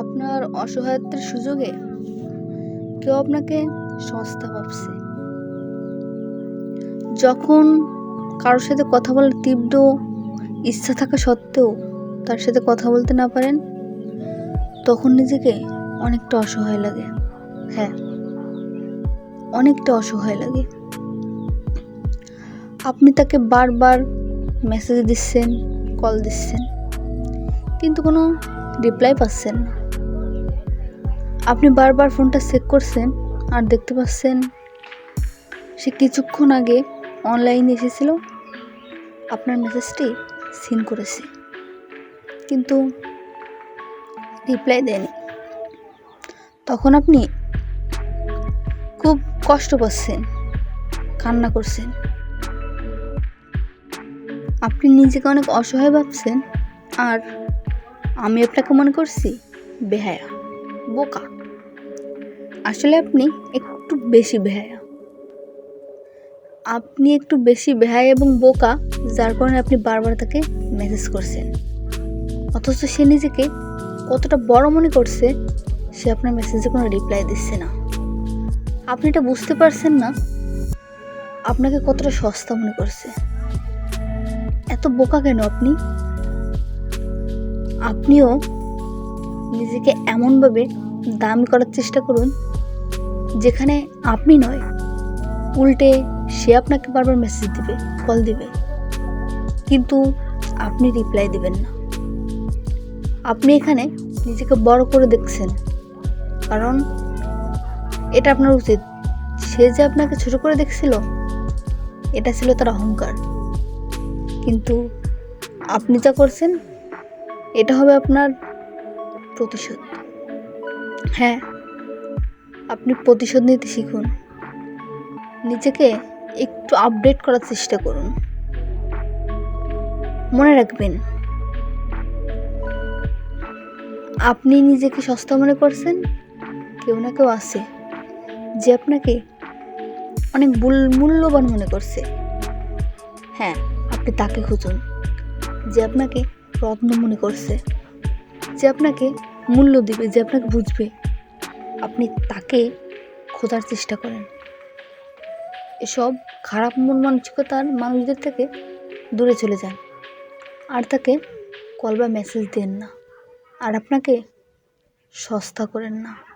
আপনার অসহায়ত্বের সুযোগে কেউ আপনাকে সস্তা ভাবছে। যখন কারোর সাথে কথা বলার তীব্র ইচ্ছা থাকা সত্ত্বেও তার সাথে কথা বলতে না পারেন, তখন নিজেকে অনেকটা অসহায় লাগে। হ্যাঁ অনেকটা অসহায় লাগে। আপনি তাকে বারবার মেসেজ দিচ্ছেন কল দিচ্ছেন, কিন্তু কোনো রিপ্লাই পাচ্ছেন। না আপনি বারবার ফোনটা চেক করছেন আর দেখতে পাচ্ছেন সে কিছুক্ষণ আগে অনলাইনে এসেছিল। আপনার মেসেজটি সিন করেছে। কিন্তু রিপ্লাই দেয়নি। তখন আপনি খুব কষ্ট পাচ্ছেন, কান্না করছেন। আপনি নিজেকে অনেক অসহায় ভাবছেন আর আমি আপনাকে মনে করছি বেহায়া, বোকা। আসলে আপনি একটু বেশি বেহায়া। আপনি একটু বেশি বেহায়া এবং বোকা, যার কারণে আপনি বারবার তাকে মেসেজ করছেন। অথচ সে নিজেকে কতটা বড় মনে করছে, সে আপনার মেসেজে কোনো রিপ্লাই দিচ্ছে না। আপনি এটা বুঝতে পারছেন না, আপনাকে কতটা সস্তা মনে করছে। এত বোকা কেন আপনি? আপনিও নিজেকে এমনভাবে দামি করার চেষ্টা করুন, যেখানে আপনি নয়, উল্টে সে আপনাকে বারবার মেসেজ দিবে কল দিবে। কিন্তু আপনি রিপ্লাই দিবেন না। আপনি এখানে নিজেকে বড় করে দেখছেন, কারণ এটা আপনার উচিত। সে যে আপনাকে ছোট করে দেখছিল, এটা ছিল তার অহংকার। কিন্তু আপনি যা করছেন এটা হবে আপনার প্রতিশোধ। হ্যাঁ আপনি প্রতিশোধ নিতে শিখুন। নিজেকে একটু আপডেট করার চেষ্টা করুন। মনে রাখবেন, আপনি নিজেকে সস্তা মনে করছেন, কেউ না কেউ আছে, যে আপনাকে অনেক মূল্যবান মনে করছে। হ্যাঁ আপনি তাকে খুঁজুন, যে আপনাকে রত্ন মনে করছে যে আপনাকে মূল্য দিবে, যে আপনাকে বুঝবে। আপনি তাকে খোঁজার চেষ্টা করেন। এসব খারাপ মন মানসিকতার মানুষদের থেকে দূরে চলে যান। আর তাকে কল বা মেসেজ দেন না। আর আপনাকে সস্তা করেন না।